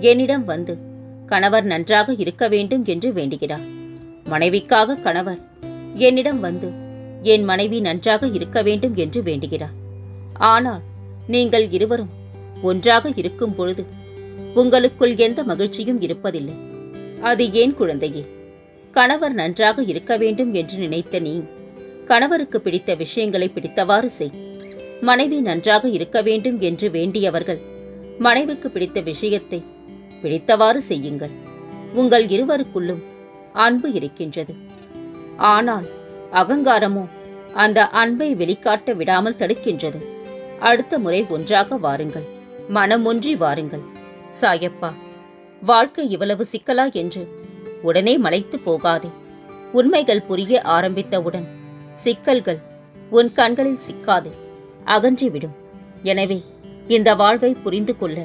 என்னிடம் வந்து கணவர் நன்றாக இருக்க வேண்டும் என்று வேண்டுகிறார். மனைவிக்காக கணவர் என்னிடம் வந்து என் மனைவி நன்றாக இருக்க வேண்டும் என்று வேண்டுகிறார். ஆனால் நீங்கள் இருவரும் ஒன்றாக இருக்கும் பொழுது உங்களுக்குள் எந்த மகிழ்ச்சியும் இருப்பதில்லை. அது ஏன் குழந்தையே? கணவர் நன்றாக இருக்க வேண்டும் என்று நினைத்த நீ கணவருக்கு பிடித்த விஷயங்களை பிடித்தவாறு செய். மனைவி நன்றாக இருக்க வேண்டும் என்று வேண்டியவர்கள் மனைவிக்கு பிடித்த விஷயத்தை பிடித்தவாறு செய்யுங்கள். உங்கள் இருவருக்குள்ளும் அன்பு இருக்கின்றது. ஆனால் அகங்காரமோ அந்த அன்பை வெளிக்காட்ட விடாமல் தடுக்கின்றது. அடுத்த முறை ஒன்றாக வாருங்கள். மனம் ஒன்றி வாருங்கள். சாயப்பா வாழ்க்கை இவ்வளவு சிக்கலா? என்று உடனே மலைத்து போகாதே. உண்மைகள் புரிய ஆரம்பித்தவுடன் சிக்கல்கள் உன் கண்களில் சிக்காது அகன்றிவிடும். எனவே இந்த வாழ்வை புரிந்து கொள்ள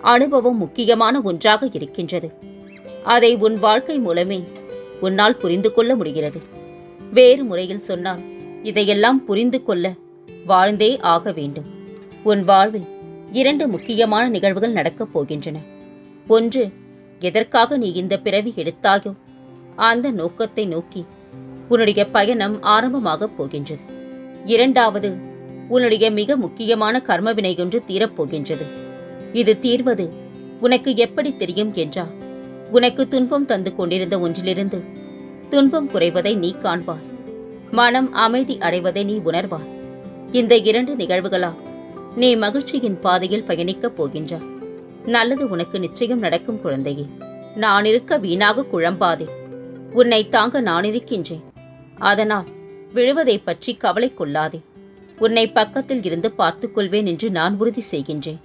அனுபவம் முக்கியமான ஒன்றாக இருக்கின்றது. அதை உன் வாழ்க்கை மூலமே உன்னால் புரிந்து கொள்ள முடிகிறது. வேறு முறையில் சொன்னால் இதையெல்லாம் புரிந்து கொள்ள வாழ்ந்தே ஆக வேண்டும். உன் வாழ்வில் இரண்டு முக்கியமான நிகழ்வுகள் நடக்கப் போகின்றன. ஒன்று எதற்காக நீ இந்த பிறவி எடுத்தாயோ அந்த நோக்கத்தை நோக்கி உன்னுடைய பயணம் ஆரம்பமாகப் போகின்றது. இரண்டாவது உன்னுடைய மிக முக்கியமான கர்மவினை ஒன்று தீரப்போகின்றது இது தீர்வது உனக்கு எப்படி தெரியும் என்றால் உனக்கு துன்பம் தந்து கொண்டிருந்த ஒன்றிலிருந்து துன்பம் குறைவதை நீ காண்பார். மனம் அமைதி அடைவதை நீ உணர்வார். இந்த இரண்டு நிகழ்வுகளால் நீ மகிழ்ச்சியின் பாதையில் பயணிக்கப் போகின்றாய் நல்லது உனக்கு நிச்சயம் நடக்கும் குழந்தையே. நான் இருக்க வீணாக குழம்பாதே. உன்னை தாங்க நான் இருக்கின்றேன். அதனால் விழுவதைப் பற்றி கவலை கொள்ளாதே. உன்னை பக்கத்தில் இருந்து பார்த்துக்கொள்வேன் என்று நான் உறுதி செய்கின்றேன்.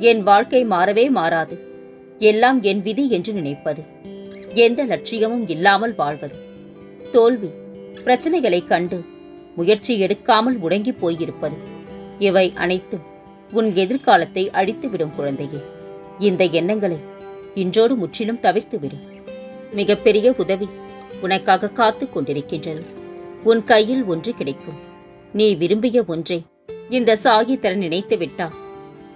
என் வாழ்க்கை மாறவே மாறாது. எல்லாம் என் விதி என்று நினைப்பது. எந்த லட்சியமும் இல்லாமல் வாழ்வது. தோல்வி பிரச்சனைகளை கண்டு முயற்சி எடுக்காமல் முடங்கி போயிருப்பது. இவை அனைத்தும் உன் எதிர்காலத்தை அழித்துவிடும் குழந்தையே. இந்த எண்ணங்களை இன்றோடு முற்றிலும் தவிர்த்துவிடு. மிகப்பெரிய உதவி உனக்காக காத்துக் கொண்டிருக்கின்றது. உன் கையில் ஒன்று கிடைக்கும். நீ விரும்பிய ஒன்றை இந்த சாகி தர நினைத்து விட்டா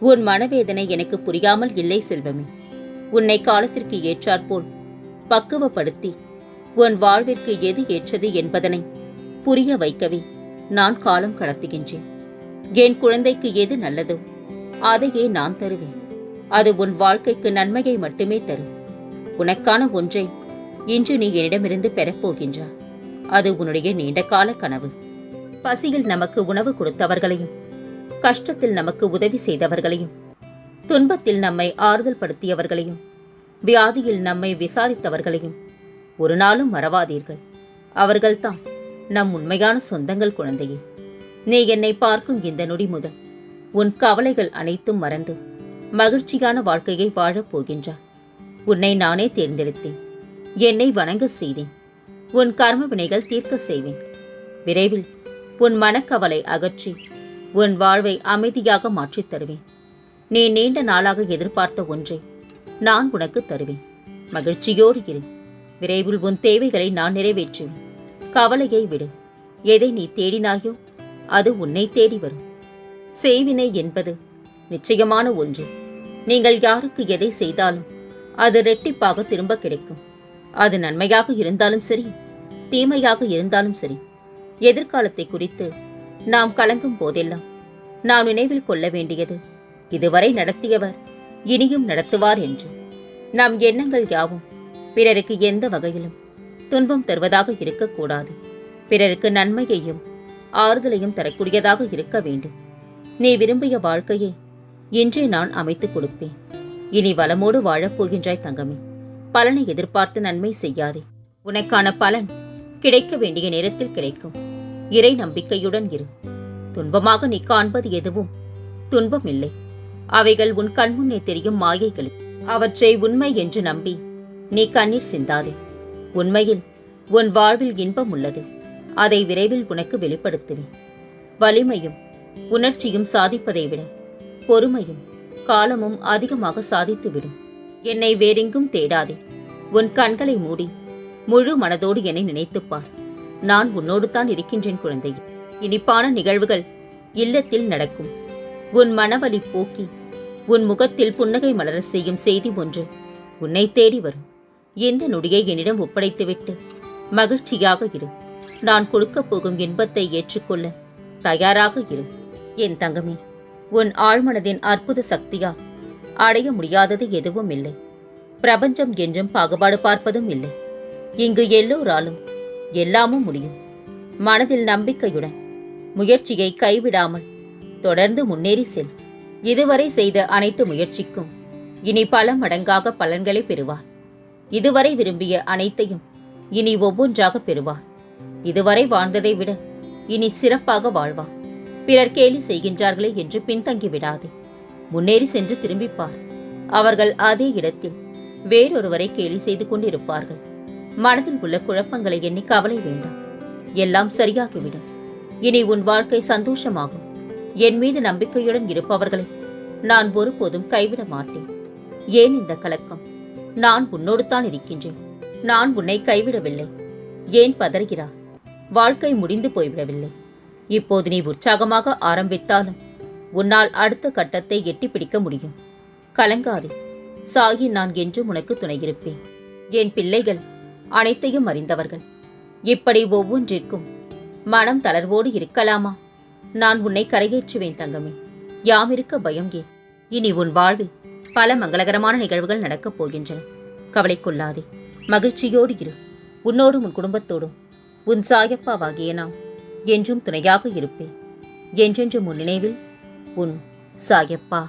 உன் மனவேதனை எனக்கு புரியாமல் இல்லை செல்வமே. உன்னை காலத்திற்கு ஏற்றாற்போல் பக்குவப்படுத்தி உன் வாழ்விற்கு எது ஏற்றது என்பதனை புரிய வைக்கவே நான் காலம் கடத்துகின்றேன். என் குழந்தைக்கு எது நல்லதோ அதையே நான் தருவேன். அது உன் வாழ்க்கைக்கு நன்மையை மட்டுமே தரும். உனக்கான ஒன்றை இன்று நீ என்னிடமிருந்து பெறப்போகின்றாய் அது உன்னுடைய நீண்ட கால கனவு. பசியில் நமக்கு உணவு கொடுத்தவர்களையும் கஷ்டத்தில் நமக்கு உதவி செய்தவர்களையும் துன்பத்தில் நம்மை ஆறுதல் படுத்தியவர்களையும் வியாதியில் நம்மை விசாரித்தவர்களையும் ஒரு நாளும் மறவாதீர்கள். அவர்கள்தான் நம் உண்மையான சொந்தங்கள் குழந்தையே. நீ என்னை பார்க்கும் இந்த நொடி முதல் உன் கவலைகள் அனைத்தும் மறந்து மகிழ்ச்சியான வாழ்க்கையை வாழப் போகின்றாய். உன்னை நானே தேர்ந்தெடுத்தேன். என்னை வணங்க செய்தேன். உன் கர்ம வினைகள் தீர்க்க செய்வேன். விரைவில் உன் மனக்கவலை அகற்றி உன் வாழ்வை அமைதியாக மாற்றித் தருவேன். நீ நீண்ட நாளாக எதிர்பார்த்த ஒன்றை நான் உனக்கு தருவேன். மகிழ்ச்சியோடு இரு. விரைவில் உன் தேவைகளை நான் நிறைவேற்றுவேன். கவலையை விடு. எதை நீ தேடினாயோ அது உன்னை தேடி வரும். செய்வினை என்பது நிச்சயமான ஒன்று. நீங்கள் யாருக்கு எதை செய்தாலும் அது ரெட்டிப்பாக திரும்ப கிடைக்கும். அது நன்மையாக இருந்தாலும் சரி தீமையாக இருந்தாலும் சரி எதிர்காலத்தை குறித்து நாம் கலங்கும் போதெல்லாம் நாம் நினைவில் கொள்ள வேண்டியது இதுவரை நடத்தியவர் இனியும் நடத்துவார் என்று. நம் எண்ணங்கள் யாவும் பிறருக்கு எந்த வகையிலும் துன்பம் தருவதாக இருக்கக்கூடாது. பிறருக்கு நன்மையையும் ஆறுதலையும் தரக்கூடியதாக இருக்க வேண்டும். நீ விரும்பிய வாழ்க்கையை இன்றே நான் அமைத்துக் கொடுப்பேன். இனி வளமோடு வாழப் போகின்றாய் தங்கமே. பலனை எதிர்பார்த்து நன்மை செய்யாதே. உனக்கான பலன் கிடைக்க வேண்டிய நேரத்தில் கிடைக்கும். இறை நம்பிக்கையுடன் இரு. துன்பமாக நீ காண்பது எதுவும்? துன்பம் இல்லை அவைகள் உன் கண்முன்னே தெரியும் மாயைகளே அவற்றை உண்மை என்று நம்பி நீ கண்ணீர் சிந்தாதே. உண்மையில் உன் வாழ்வில் இன்பம் உள்ளது. அதை விரைவில் உனக்கு வெளிப்படுத்துவேன். வலிமையும் உணர்ச்சியும் சாதிப்பதை விட பொறுமையும் காலமும் அதிகமாக சாதித்துவிடும் என்னை வேறெங்கும் தேடாதே. உன் கண்களை மூடி முழு மனதோடு என்னை நினைத்துப்பார். நான் உன்னோடு தான் இருக்கின்றேன் குழந்தை. இனிப்பான நிகழ்வுகள் இல்லத்தில் நடக்கும். உன் மனவலி போக்கி உன் முகத்தில் புன்னகை மலர செய்யும் செய்தி ஒன்று உன்னை தேடி வரும். இந்த நொடியை என்னிடம் ஒப்படைத்துவிட்டு மகிழ்ச்சியாக இரு. நான் கொடுக்கப் போகும் இன்பத்தை ஏற்றுக்கொள்ள தயாராக இரு. என் தங்கமே உன் ஆழ்மனதின் அற்புத சக்தியால் அடைய முடியாதது எதுவும் இல்லை. பிரபஞ்சம் என்றும் பாகுபாடு பார்ப்பதும் இல்லை. இங்கு எல்லோராலும் எல்லாமும் முடியும். மனதில் நம்பிக்கையுடன் முயற்சியை கைவிடாமல் தொடர்ந்து முன்னேறி செல். இதுவரை செய்த அனைத்து முயற்சிக்கும் இனி பல மடங்காக பலன்களை பெறுவார். இதுவரை விரும்பிய அனைத்தையும் இனி ஒவ்வொன்றாக பெறுவார். இதுவரை வாழ்ந்ததை விட இனி சிறப்பாக வாழ்வார். பிறர் கேலி செய்கின்றார்களே என்று பின்தங்கி விடாதே. முன்னேறி சென்று திரும்பிப்பார். அவர்கள் அதே இடத்தில் வேறொருவரை கேலி செய்து கொண்டிருப்பார்கள். மனதில் உள்ள குழப்பங்களை எண்ணி கவலை வேண்டாம். எல்லாம் சரியாகிவிடும். இனி உன் வாழ்க்கை சந்தோஷமாகும். என் மீது நம்பிக்கையுடன் இருப்பவர்களை நான் ஒருபோதும் கைவிட மாட்டேன். ஏன் இந்த கலக்கம்? நான் உன்னோடு தான் இருக்கின்றேன். நான் உன்னை கைவிடவில்லை. ஏன் பதறுகிறாய்? வாழ்க்கை முடிந்து போய்விடவில்லை. இப்போது நீ உற்சாகமாக ஆரம்பித்தாலும் உன்னால் அடுத்த கட்டத்தை எட்டி பிடிக்க முடியும். கலங்காதே. சாகி நான் என்றும் உனக்கு துணையிருப்பேன். என் பிள்ளைகள் அனைத்தையும் அறிந்தவர்கள். இப்படி ஒவ்வொன்றிற்கும் மனம் தளர்வோடு இருக்கலாமா? நான் உன்னை கரையேற்றுவேன் தங்கமே. யாம் இருக்க பயம் ஏன்? இனி உன் வாழ்வில் பல மங்களகரமான நிகழ்வுகள் நடக்கப் போகின்றன. கவலைக்குள்ளாதே. மகிழ்ச்சியோடு இரு. உன்னோடும் உன் குடும்பத்தோடும். உன் சாயப்பாவாகிய நான் என்றும் துணையாக இருப்பேன். என்றென்றும் உன் நினைவில் உன் சாயப்பா.